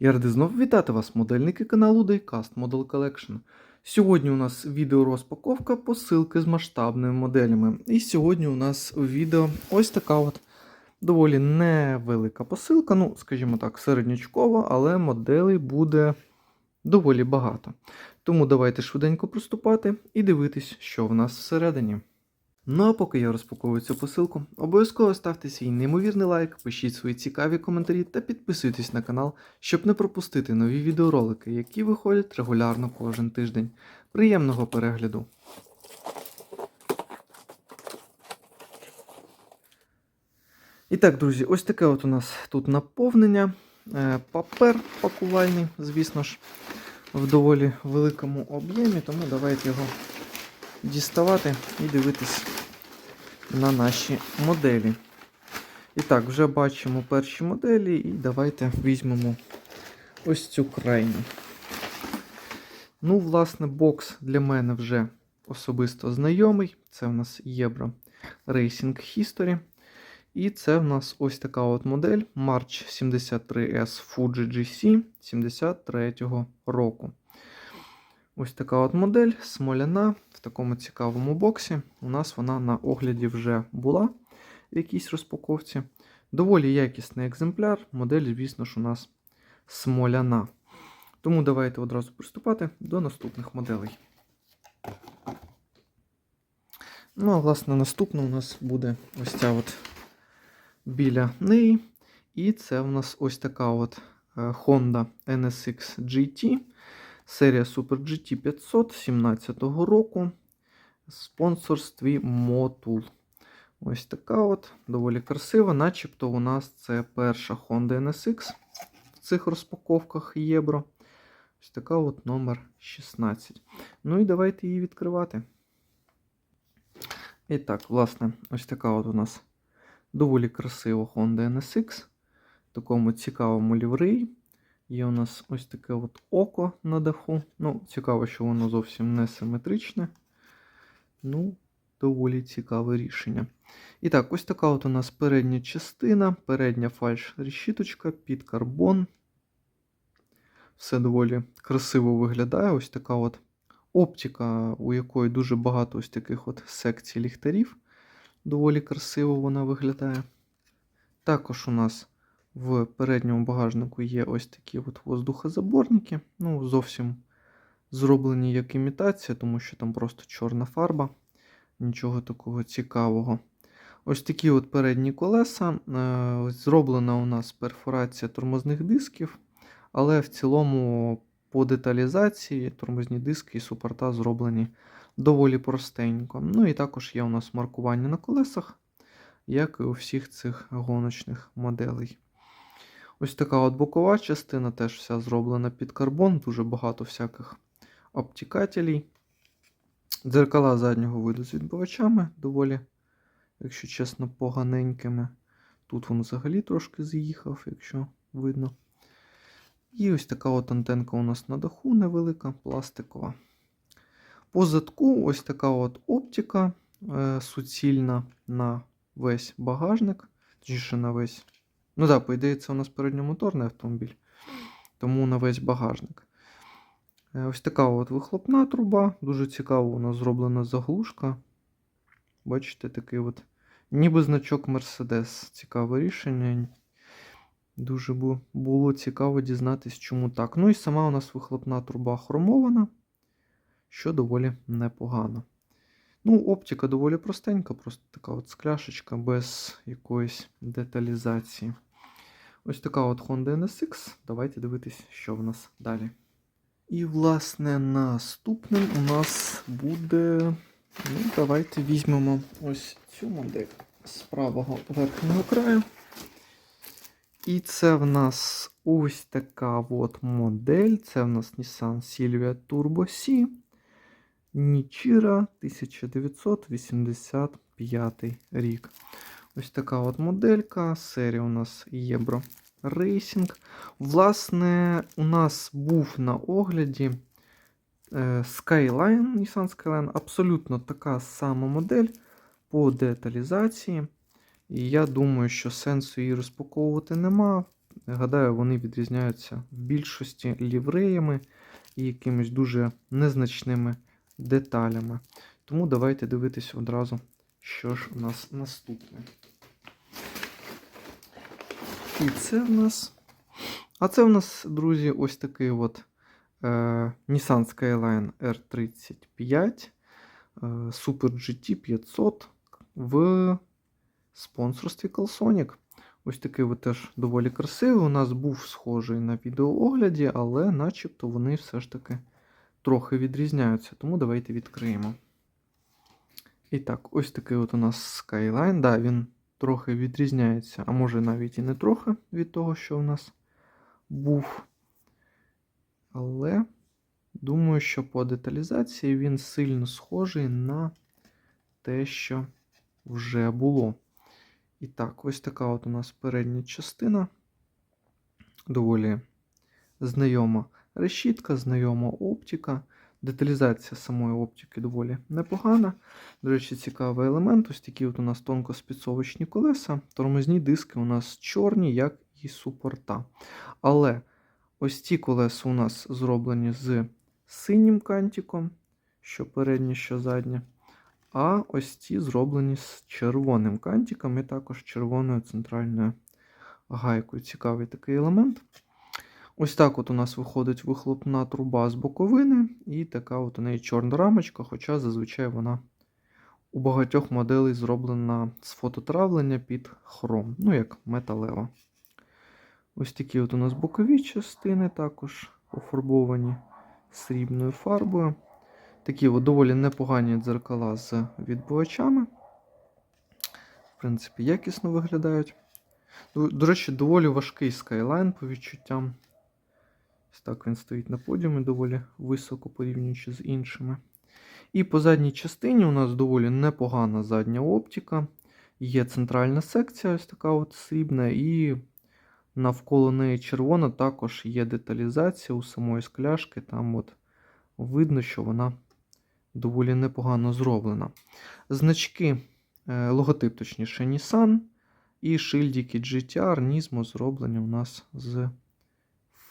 Я радий знов вітати вас, модельники каналу Diecast Model Collection. Сьогодні у нас відеорозпаковка посилки з масштабними моделями. І сьогодні у нас відео ось така от доволі невелика посилка, ну, скажімо так, середнячкова, але моделей буде доволі багато. Тому давайте швиденько приступати і дивитись, що в нас всередині. Ну а поки я розпаковую цю посилку, обов'язково ставте свій неймовірний лайк, пишіть свої цікаві коментарі та підписуйтесь на канал, щоб не пропустити нові відеоролики, які виходять регулярно кожен тиждень. Приємного перегляду! І так, друзі, ось таке от у нас тут наповнення. Е, Папер пакувальний, звісно ж, в доволі великому об'ємі, тому давайте його діставати і дивитись на наші моделі. І так, вже бачимо перші моделі, і давайте візьмемо ось цю крайню. Ну, власне, бокс для мене вже особисто знайомий. Це в нас Єбра Racing History. І це в нас ось така от модель March 73S Fuji GC 73-го року. Ось така от модель смоляна в такому цікавому боксі. У нас вона на огляді вже була в якійсь розпаковці. Доволі якісний екземпляр. Модель, звісно ж, у нас смоляна. Тому давайте одразу приступати до наступних моделей. Ну, а власне, наступна у нас буде ось ця от біля неї. І це у нас ось така от е, Honda NSX GT. Серія Super GT 500 17 року. Спонсорстві Motul. Ось така от, доволі красива. Начебто у нас це перша Honda NSX в цих розпаковках Євро. Ось така от номер 16. Ну і давайте її відкривати. І так, власне, ось така от у нас доволі красива Honda NSX. В такому цікавому лівреї. Є у нас ось таке от око на даху. Ну, цікаво, що воно зовсім не симетричне. Ну, доволі цікаве рішення. І так, ось така от у нас передня частина, передня фальш решіточка під карбон. Все доволі красиво виглядає. Ось така от оптика, у якої дуже багато ось таких от секцій ліхтарів. Доволі красиво вона виглядає. Також у нас в передньому багажнику є ось такі от воздухозаборники. Ну, зовсім зроблені як імітація, тому що там просто чорна фарба. Нічого такого цікавого. Ось такі от передні колеса. Е, Зроблена у нас перфорація тормозних дисків, але в цілому по деталізації тормозні диски і супорта зроблені доволі простенько. Ну і також є у нас маркування на колесах, як і у всіх цих гоночних моделей. Ось така от бокова частина теж вся зроблена під карбон, дуже багато всяких обтікателей. Дзеркала заднього виду з відбивачами, доволі, якщо чесно, поганенькими. Тут він взагалі трошки з'їхав, якщо видно. І ось така от антенка у нас на даху невелика, пластикова. По задку ось така от оптика е, суцільна на весь багажник, точніше на весь. Ну так, да, по ідеї, це у нас передньомоторний автомобіль, тому на весь багажник. Е, ось така от вихлопна труба. Дуже цікаво, у нас зроблена заглушка. Бачите, такий от ніби значок Mercedes. Цікаве рішення. Дуже було цікаво дізнатися, чому так. Ну і сама у нас вихлопна труба хромована, що доволі непогано. Ну, оптика доволі простенька, просто така от скляшечка без якоїсь деталізації. Ось така от Honda NSX. Давайте дивитись, що в нас далі. І, власне, наступним у нас буде. Ну, Давайте візьмемо ось цю модель з правого верхнього краю. І це в нас ось така от модель. Це в нас Nissan Silvia Turbo C. Нічіра 1985 рік. Ось така от моделька. Серія у нас Єбро Racing. Власне, у нас був на огляді Skyline, Nissan Skyline, абсолютно така сама модель по деталізації. І я думаю, що сенсу її розпаковувати нема. гадаю, вони відрізняються в більшості лівреями і якимись дуже незначними деталями. Тому давайте дивитися одразу, що ж у нас наступне. І це в нас. А це в нас, друзі, ось такий от е, Nissan Skyline R35 е, Super GT 500 в спонсорстві Calsonic. Ось такий от теж доволі красивий. У нас був схожий на відеоогляді, але начебто вони все ж таки трохи відрізняються. Тому давайте відкриємо. І так, ось такий от у нас Skyline. Да, він трохи відрізняється, а може навіть і не трохи від того, що в нас був. Але думаю, що по деталізації він сильно схожий на те, що вже було. І так, ось така от у нас передня частина. Доволі знайома решітка, знайома оптика. Деталізація самої оптики доволі непогана. До речі, цікавий елемент. Ось такі от у нас тонкоспідсовочні колеса. Тормозні диски у нас чорні, як і супорта. Але ось ці колеса у нас зроблені з синім кантиком, що переднє, що заднє. А ось ці зроблені з червоним кантиком і також червоною центральною гайкою. Цікавий такий елемент. Ось так от у нас виходить вихлопна труба з боковини, і така от у неї чорна рамочка, хоча зазвичай вона у багатьох моделей зроблена з фототравлення під хром, ну як металева. Ось такі от у нас бокові частини також пофарбовані срібною фарбою. Такі от доволі непогані дзеркала з відбивачами. В принципі, якісно виглядають. До речі, доволі важкий скайлайн по відчуттям. Так він стоїть на подіумі доволі високо порівнюючи з іншими. І по задній частині у нас доволі непогана задня оптика. Є центральна секція, ось така от срібна, і навколо неї червона також є деталізація у самої скляшки. Там от видно, що вона доволі непогано зроблена. Значки, е, логотип, точніше, Nissan і шильдики GTR Nismo зроблені у нас з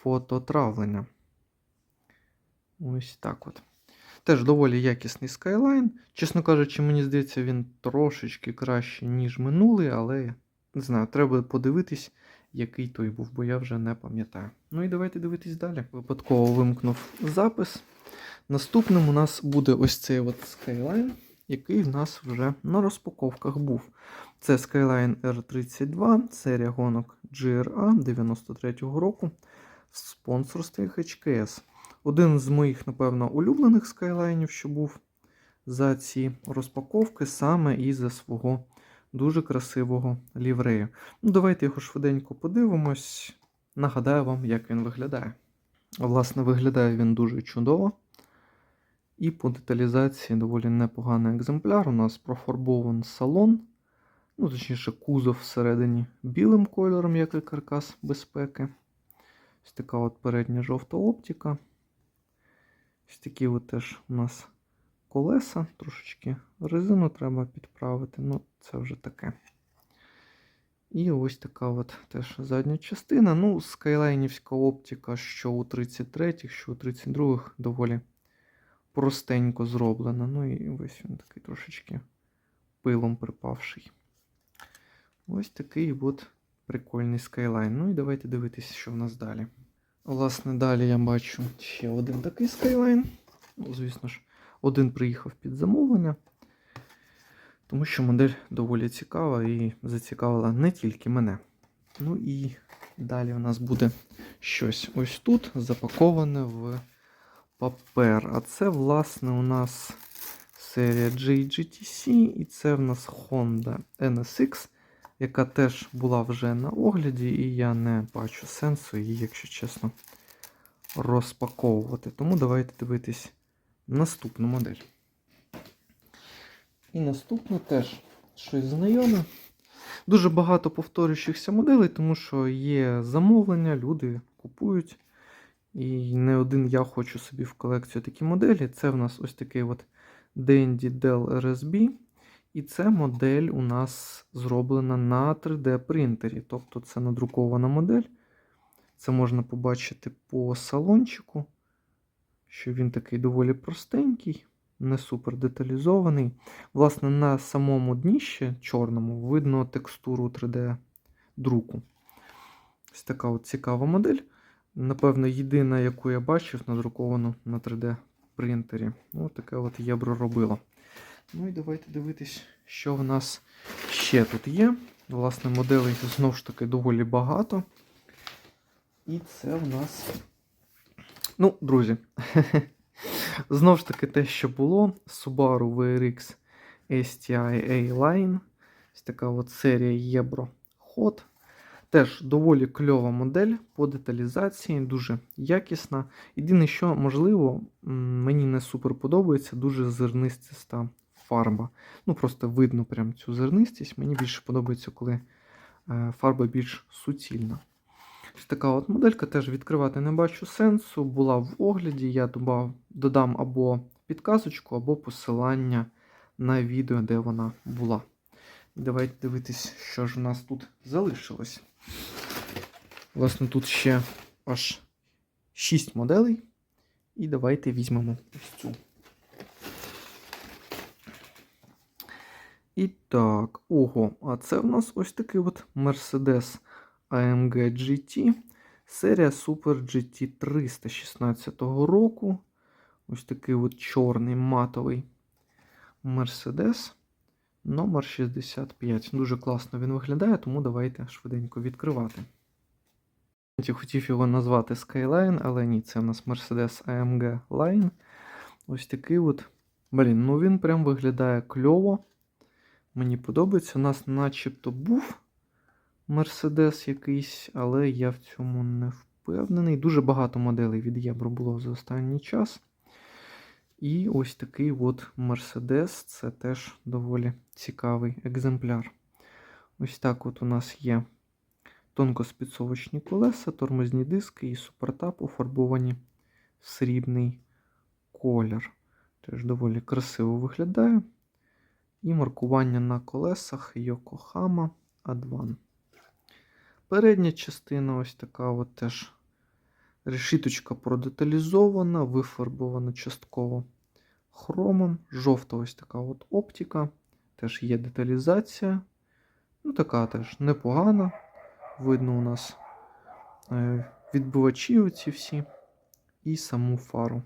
фототравлення. Ось так от. Теж доволі якісний Skyline. Чесно кажучи, мені здається, він трошечки краще, ніж минулий, але не знаю, треба подивитись, який той був, бо я вже не пам'ятаю. Ну і давайте дивитись далі. Випадково вимкнув запис. Наступним у нас буде ось цей от Skyline, який в нас вже на розпаковках був. Це Skyline R32, серія гонок GRA 93-го року в спонсорстві HKS. Один з моїх, напевно, улюблених скайлайнів, що був за ці розпаковки, саме із-за свого дуже красивого ліврею. Ну, Давайте його швиденько подивимось. Нагадаю вам, як він виглядає. Власне, виглядає він дуже чудово. І по деталізації доволі непоганий екземпляр. У нас профарбований салон, ну, точніше, кузов всередині білим кольором, як і каркас безпеки. Ось така от передня жовта оптика. Ось такі от теж у нас колеса, трошечки резину треба підправити, ну це вже таке. І ось така от теж задня частина. Ну, скайлайнівська оптика, що у 33-х, що у 32-х доволі простенько зроблена. Ну і ось він такий трошечки пилом припавший. Ось такий от прикольний скайлайн. Ну і давайте дивитися, що в нас далі. Власне, далі я бачу ще один такий скайлайн. Ну, звісно ж, один приїхав під замовлення. Тому що модель доволі цікава і зацікавила не тільки мене. Ну і далі у нас буде щось ось тут запаковане в папер. А це, власне, у нас серія JGTC, і це в нас Honda NSX, яка теж була вже на огляді, і я не бачу сенсу її, якщо чесно, розпаковувати. Тому давайте дивитись наступну модель. І наступну теж щось знайоме. Дуже багато повторюючихся моделей, тому що є замовлення, люди купують. І не один я хочу собі в колекцію такі моделі. Це в нас ось такий от Dandy Dell RSB. І це модель у нас зроблена на 3D принтері. Тобто це надрукована модель Це можна побачити по салончику, що він такий доволі простенький, не супер деталізований. Власне, на самому дніщі чорному видно текстуру 3D друку. Ось така от цікава модель. Напевно, єдина, яку я бачив, надруковану на 3D принтері. Ну, таке от єбро робило. Ну і давайте дивитись, що в нас ще тут є. Власне, моделей знову ж таки доволі багато. І це в нас. Ну, друзі. Знову ж таки, те, що було. Subaru VRX STI A-Line. Ось така от серія Єбро Hot. Теж доволі кльова модель по деталізації, дуже якісна. Єдине, що можливо, мені не супер подобається, дуже зерниста фарба. Ну, просто видно прям цю зернистість. Мені більше подобається, коли е, фарба більш суцільна. Ось така от моделька теж відкривати не бачу сенсу. Була в огляді. Я добав, додам або підказочку, або посилання на відео, де вона була. Давайте дивитись, що ж у нас тут залишилось. Власне, тут ще аж 6 моделей. І давайте візьмемо ось цю. І так, ого, а це в нас ось такий от Mercedes AMG GT. Серія Super GT 316 року. Ось такий от чорний матовий Mercedes. Номер 65. Дуже класно він виглядає, тому давайте швиденько відкривати. Хотів його назвати Skyline, але ні, це у нас Mercedes AMG Line. Ось такий от. Блін, ну він прям виглядає кльово. Мені подобається. У нас начебто був Mercedes якийсь, але я в цьому не впевнений. Дуже багато моделей від Євро було за останній час. І ось такий от Mercedes це теж доволі цікавий екземпляр. Ось так от у нас є тонкоспідсовочні колеса, тормозні диски і супертап уфарбовані в срібний колір. Теж доволі красиво виглядає. І маркування на колесах Yokohama A2. Передня частина ось така от теж решіточка продеталізована, вифарбована частково хромом. Жовта ось така от оптика. Теж є деталізація. Ну, така теж непогана. Видно у нас е, відбивачі оці всі і саму фару.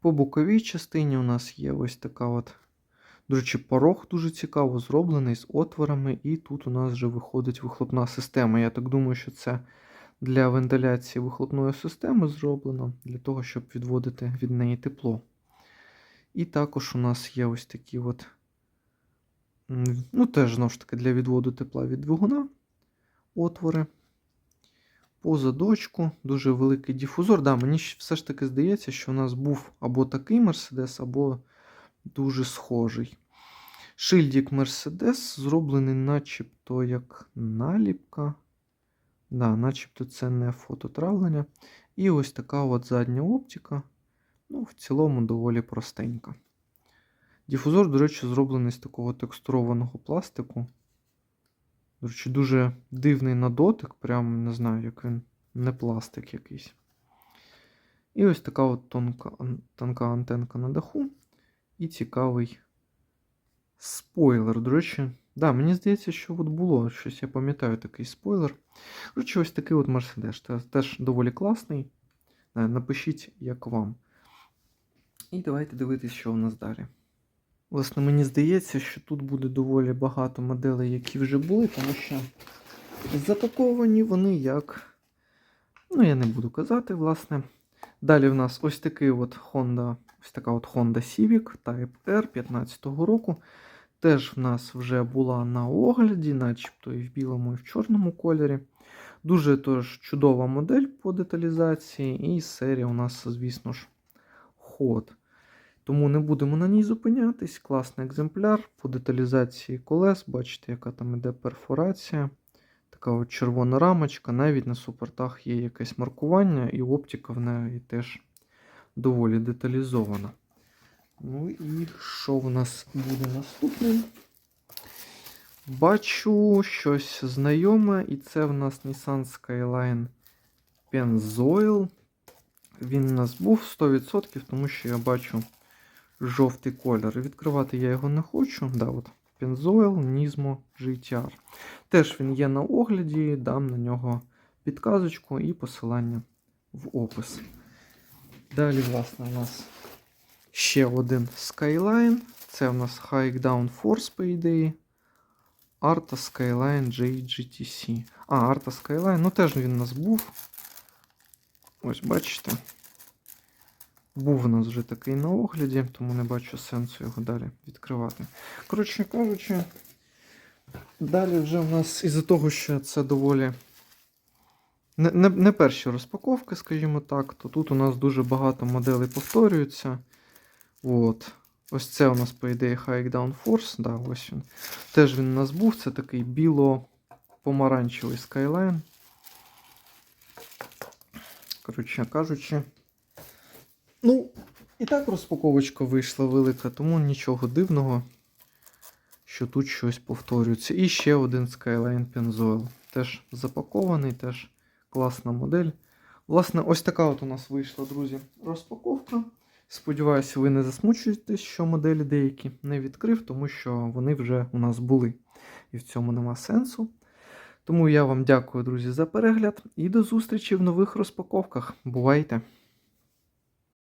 По боковій частині у нас є ось така от. До речі, порог дуже цікаво зроблений з отворами, і тут у нас вже виходить вихлопна система. Я так думаю, що це для вентиляції вихлопної системи зроблено, для того, щоб відводити від неї тепло. І також у нас є ось такі от, ну, теж знову ж таки для відводу тепла від двигуна отвори. По задочку дуже великий дифузор. Да, Мені все ж таки здається, що у нас був або такий Mercedes, або дуже схожий. Шильдик Mercedes зроблений начебто як наліпка. Да, начебто це не фототравлення. І ось така от задня оптика. Ну, в цілому доволі простенька. Дифузор, до речі, зроблений з такого текстурованого пластику. До речі, дуже дивний на дотик, прям не знаю, як він не пластик якийсь. І ось така от тонка, тонка антенка на даху. І цікавий спойлер. До речі, да, мені здається, що от було щось, я пам'ятаю такий спойлер. Речі, ось такий от Mercedes. Теж доволі класний. Е, Напишіть, як вам. І давайте дивитися, що у нас далі. Власне, мені здається, що тут буде доволі багато моделей, які вже були, тому що запаковані вони як. Ну, я не буду казати, власне. Далі в нас ось такий от Honda, ось така от Honda Civic Type R 15-го року. Теж в нас вже була на огляді, начебто і в білому, і в чорному кольорі. Дуже тож чудова модель по деталізації, і серія у нас, звісно ж, Hot. Тому не будемо на ній зупинятись. Класний екземпляр по деталізації колес. Бачите, яка там іде перфорація. Така от червона рамочка. Навіть на супортах є якесь маркування, і оптика в неї теж доволі деталізована. Ну і що в нас буде наступним? Бачу щось знайоме, і це в нас Nissan Skyline Pennzoil. Він у нас був 100%, тому що я бачу жовтий колір. Відкривати я його не хочу. Да, от Pennzoil Nismo GTR. Теж він є на огляді, дам на нього підказочку і посилання в опис. Далі, власне, у нас ще один Skyline. Це у нас High Down Force, по ідеї. Arta Skyline JGTC. А, Arta Skyline, ну теж він у нас був. Ось, бачите. Був у нас вже такий на огляді, тому не бачу сенсу його далі відкривати. Коротше кажучи, далі вже в нас із-за того, що це доволі не, не, не перші розпаковки, скажімо так, то тут у нас дуже багато моделей повторюються. От. Ось це у нас, по ідеї, High Down Force. Да, ось він. Теж він у нас був. Це такий біло-помаранчевий Skyline. Коротше кажучи. Ну, і так розпаковочка вийшла велика, тому нічого дивного, що тут щось повторюється. І ще один Skyline Pennzoil. Теж запакований, теж класна модель. Власне, ось така от у нас вийшла, друзі, розпаковка. Сподіваюся, ви не засмучуєтесь, що моделі деякі не відкрив, тому що вони вже у нас були. І в цьому нема сенсу. Тому я вам дякую, друзі, за перегляд і до зустрічі в нових розпаковках. Бувайте!